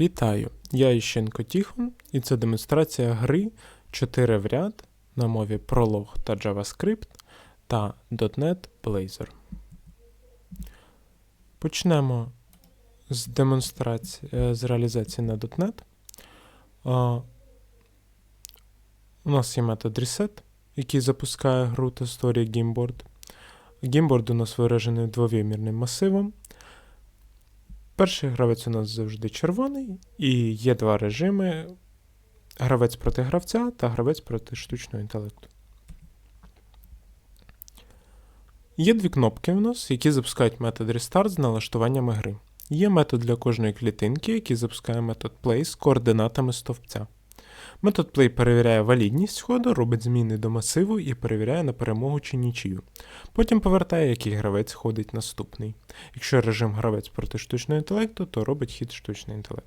Вітаю! Я Іщенко Тіхон, і це демонстрація гри 4 в ряд на мові Prolog та JavaScript та .NET Blazor. Почнемо з демонстрації е, з реалізації на .NET. У нас є метод reset, який запускає гру та створює геймборд. Геймборд у нас виражений двовимірним масивом. Перший гравець у нас завжди червоний, і є два режими: гравець проти гравця та гравець проти штучного інтелекту. Є дві кнопки у нас, які запускають метод Restart з налаштуваннями гри. Є метод для кожної клітинки, який запускає метод Play з координатами стовпця. Метод Play перевіряє валідність ходу, робить зміни до масиву і перевіряє на перемогу чи нічию. Потім повертає, який гравець ходить наступний. Якщо режим гравець проти штучного інтелекту, то робить хід штучний інтелект.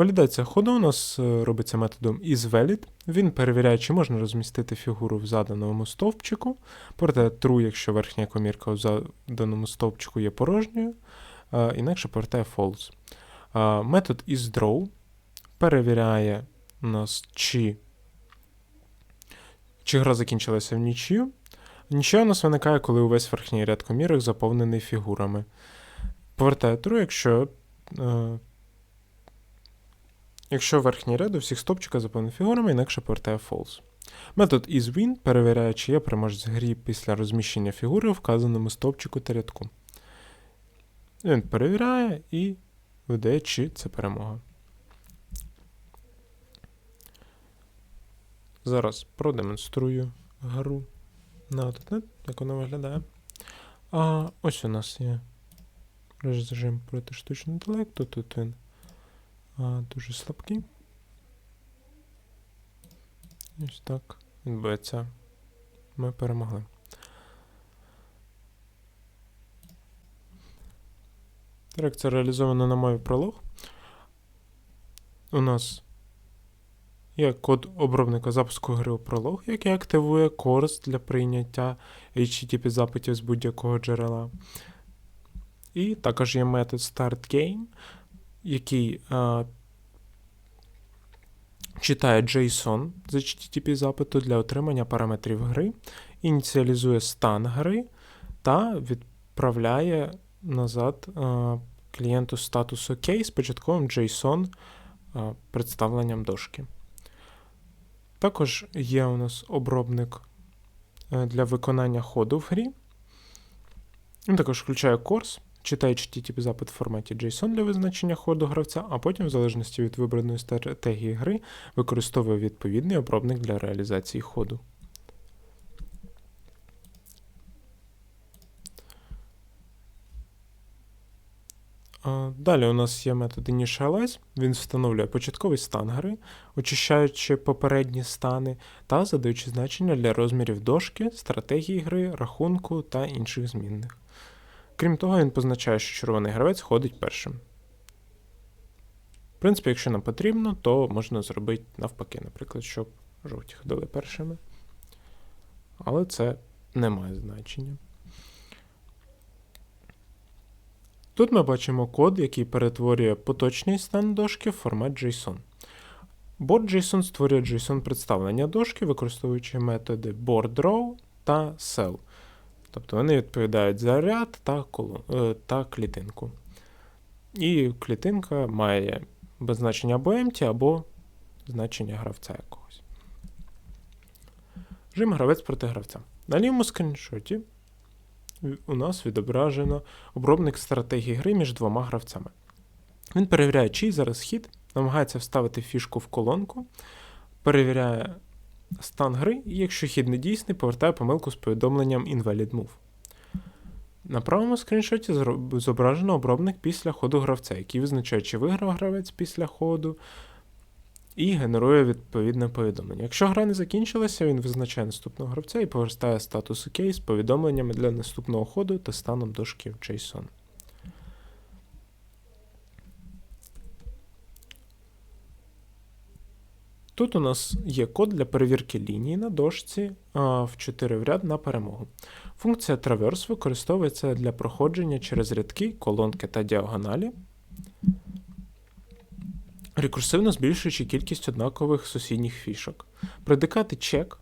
Валідація ходу у нас е, робиться методом isValid. Він перевіряє, чи можна розмістити фігуру в заданому стовпчику, проте true, якщо верхня комірка в заданому стовпчику є порожньою, е, інакше повертає false. Метод isDraw перевіряє нас, чи, чи гра закінчилася в нічию. Нічия у нас виникає, коли увесь верхній ряд комірок заповнений фігурами. Повертає true, якщо. е, Якщо верхній ряд у всіх стопчика заповнений фігурами, інакше повертає false. Метод isWin перевіряє, чи є переможець грі після розміщення фігури у вказаному стовпчику та рядку. Він перевіряє і видає, чи це перемога. Зараз продемонструю гру на .NET, як вона виглядає. А ось у нас є режим проти штучного інтелекту. Тут він а, дуже слабкий. Ось так відбувається. Ми перемогли. Так, це реалізовано на мові пролог. У нас є код обробника запуску гри у пролог, який активує корс для прийняття HTTP запитів з будь-якого джерела. І також є метод StartGame, який а, читає JSON з HTTP запиту для отримання параметрів гри, ініціалізує стан гри та відправляє назад клієнту статус OK з початковим JSON представленням дошки. Також є у нас обробник е, для виконання ходу в грі. Він також включає курс, читає HTTP запит в форматі JSON для визначення ходу гравця, а потім, в залежності від вибраної стратегії гри, використовує відповідний обробник для реалізації ходу. А, Далі у нас є метод Initialize. Він встановлює початковий стан гри, очищаючи попередні стани та задаючи значення для розмірів дошки, стратегії гри, рахунку та інших змінних. Крім того, він позначає, що червоний гравець ходить першим. В принципі, якщо нам потрібно, то можна зробити навпаки, наприклад, щоб жовті ходили першими. Але це не має значення. Тут ми бачимо код, який перетворює поточний стан дошки в формат JSON. Board.json створює JSON представлення дошки, використовуючи методи boardRow та cell. Тобто вони відповідають за ряд та, колон, е, та клітинку. І клітинка має без значення або empty, або значення гравця якогось. Режим гравець проти гравця. На лівому скріншоті у нас відображено обробник стратегії гри між двома гравцями. Він перевіряє, чий зараз хід, намагається вставити фішку в колонку, перевіряє стан гри, і якщо хід не дійсний, повертає помилку з повідомленням Invalid Move. На правому скріншоті зображено обробник після ходу гравця, який визначає, чи виграв гравець після ходу, і генерує відповідне повідомлення. Якщо гра не закінчилася, він визначає наступного гравця і повертає статус OK з повідомленнями для наступного ходу та станом дошки JSON. Тут у нас є код для перевірки лінії на дошці а, в 4 в ряд на перемогу. Функція Traverse використовується для проходження через рядки, колонки та діагоналі, рекурсивно збільшуючи кількість однакових сусідніх фішок. Предикати check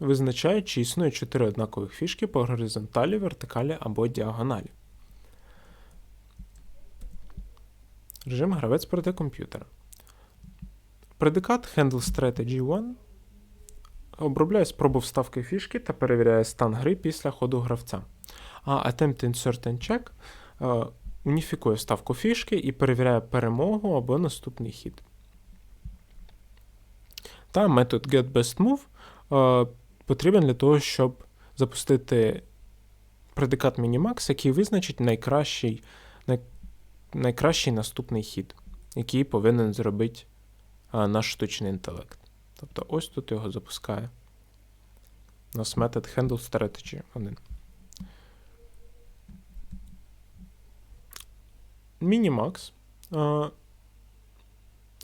визначають, чи існує 4 однакових фішки по горизонталі, вертикалі або діагоналі. Режим гравець проти комп'ютера. Предикат Handle Strategy 1 обробляє спробу вставки фішки та перевіряє стан гри після ходу гравця. А Attempt Insert and Check е, уніфікує вставку фішки і перевіряє перемогу або наступний хід. Та метод getBestMove е, потрібен для того, щоб запустити предикат Minimax, який визначить найкращий, най, найкращий наступний хід, який повинен зробити а, наш штучний інтелект. Тобто ось тут його запускає. У нас метод handle strategy 1. А,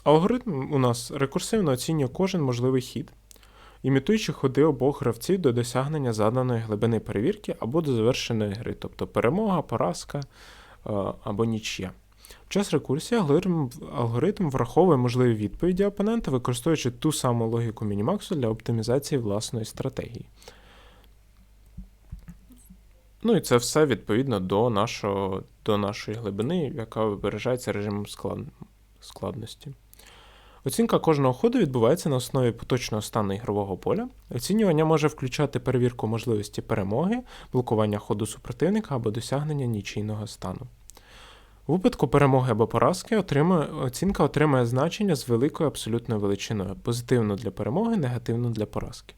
алгоритм у нас рекурсивно оцінює кожен можливий хід, імітуючи ходи обох гравців до досягнення заданої глибини перевірки або до завершеної гри, тобто перемога, поразка або нічия. В час рекурсії алгоритм, алгоритм враховує можливі відповіді опонента, використовуючи ту саму логіку мінімаксу для оптимізації власної стратегії. Ну і це все відповідно до нашого, до нашої глибини, яка виражається режимом склад, складності. Оцінка кожного ходу відбувається на основі поточного стану ігрового поля. Оцінювання може включати перевірку можливості перемоги, блокування ходу супротивника або досягнення нічийного стану. У випадку перемоги або поразки отримує, оцінка отримує значення з великою абсолютною величиною, позитивно для перемоги, негативно для поразки,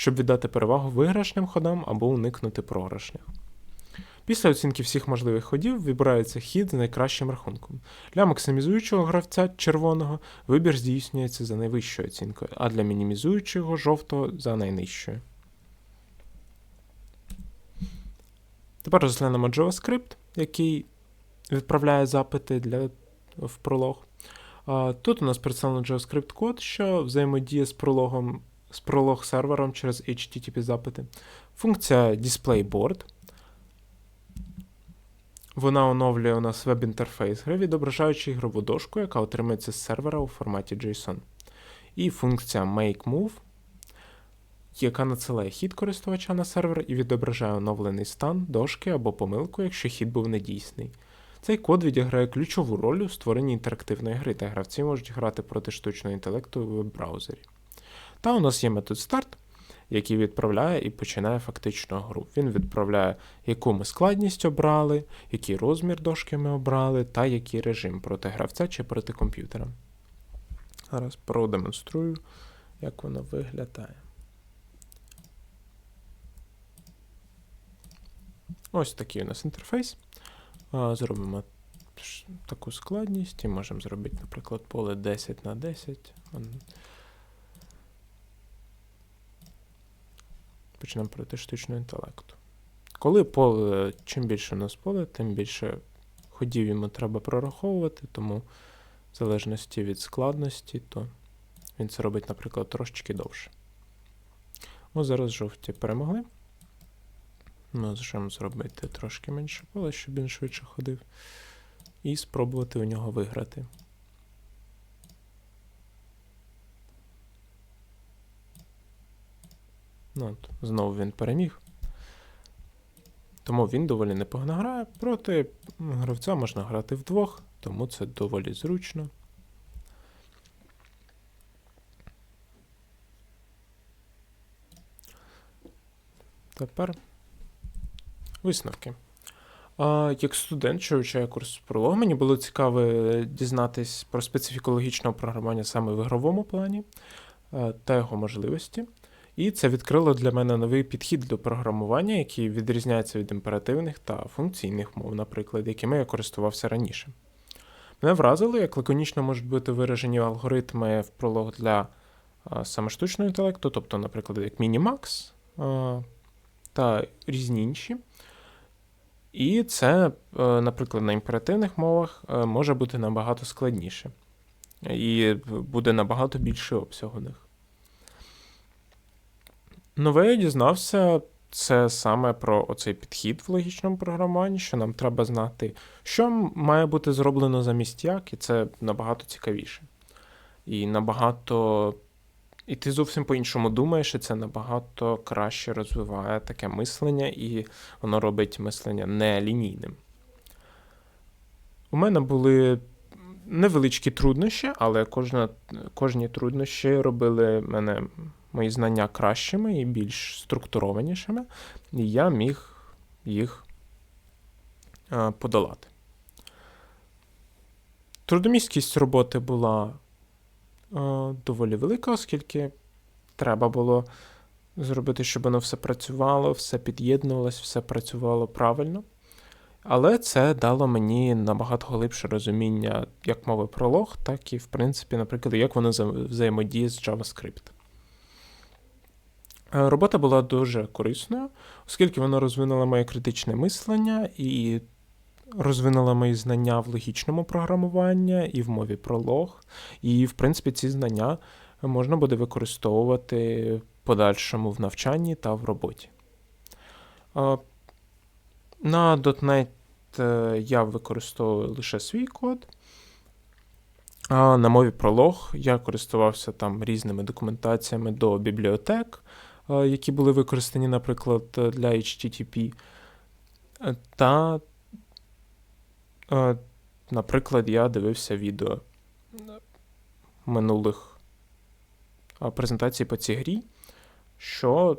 щоб віддати перевагу виграшним ходам або уникнути програшних. Після оцінки всіх можливих ходів вибирається хід з найкращим рахунком. Для максимізуючого гравця червоного вибір здійснюється за найвищою оцінкою, а для мінімізуючого жовтого за найнижчою. Тепер розглянемо JavaScript, який відправляє запити для, в пролог. Тут у нас представлено JavaScript код, що взаємодіє з прологом, з пролог сервером через HTTP запити. Функція DisplayBoard. Вона оновлює у нас веб-інтерфейс гри, відображаючи ігрову дошку, яка отримується з сервера у форматі JSON. І функція MakeMove, яка надсилає хід користувача на сервер і відображає оновлений стан дошки або помилку, якщо хід був недійсний. Цей код відіграє ключову роль у створенні інтерактивної гри, та гравці можуть грати проти штучного інтелекту у веб-браузері. Та у нас є метод Start, який відправляє і починає фактично гру. Він відправляє, яку ми складність обрали, який розмір дошки ми обрали, та який режим проти гравця чи проти комп'ютера. Зараз продемонструю, як воно виглядає. Ось такий у нас інтерфейс. Зробимо таку складність і можемо зробити, наприклад, поле 10 на 10. Почнемо проти штучного інтелекту. Коли поле, чим більше у нас поле, тим більше ходів йому треба прораховувати, тому в залежності від складності, то він це робить, наприклад, трошечки довше. Ось зараз жовті перемогли. Можемо зробити трошки менше поле, щоб він швидше ходив. І спробувати у нього виграти. Ну, от, Знову він переміг. Тому він доволі непогано грає. Проти гравця можна грати вдвох, тому це доволі зручно. Тепер Висновки. А, Як студент, що вивчає курс пролог, мені було цікаво дізнатись про специфіку логічного програмування саме в ігровому плані та його можливості. І це відкрило для мене новий підхід до програмування, який відрізняється від імперативних та функційних мов, наприклад, якими я користувався раніше. Мене вразило, як лаконічно можуть бути виражені алгоритми в пролог для саме штучного інтелекту, тобто, наприклад, як Minimax та різні інші. І це, е, наприклад, на імперативних мовах е, може бути набагато складніше. і буде набагато більший обсяг них. Нове я дізнався це саме про оцей підхід в логічному програмуванні, що нам треба знати, що має бути зроблено замість як, і це набагато цікавіше. І набагато. І ти зовсім по-іншому думаєш, і це набагато краще розвиває таке мислення, і воно робить мислення нелінійним. У мене були невеличкі труднощі, але кожна, кожні труднощі робили мене мої знання кращими і більш структурованішими, і я міг їх е, подолати. Трудомісткість роботи була е, доволі велика, оскільки треба було зробити, щоб воно все працювало, все під'єднувалось, все працювало правильно. Але це дало мені набагато глибше розуміння як мови пролог, так і, в принципі, наприклад, як воно взаємодіє з JavaScript. Е, робота була дуже корисною, оскільки вона розвинула моє критичне мислення і розвинула мої знання в логічному програмуванні і в мові пролог. І, в принципі, ці знання можна буде використовувати в подальшому в навчанні та в роботі. На .NET е, я використовую лише свій код. А на мові пролог я користувався там різними документаціями до бібліотек, е, які були використані, наприклад, для HTTP. Е, та, наприклад, я дивився відео минулих презентацій по цій грі, що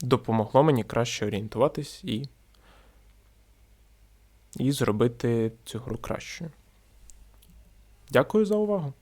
допомогло мені краще орієнтуватись і, і зробити цю гру кращою. Дякую за увагу!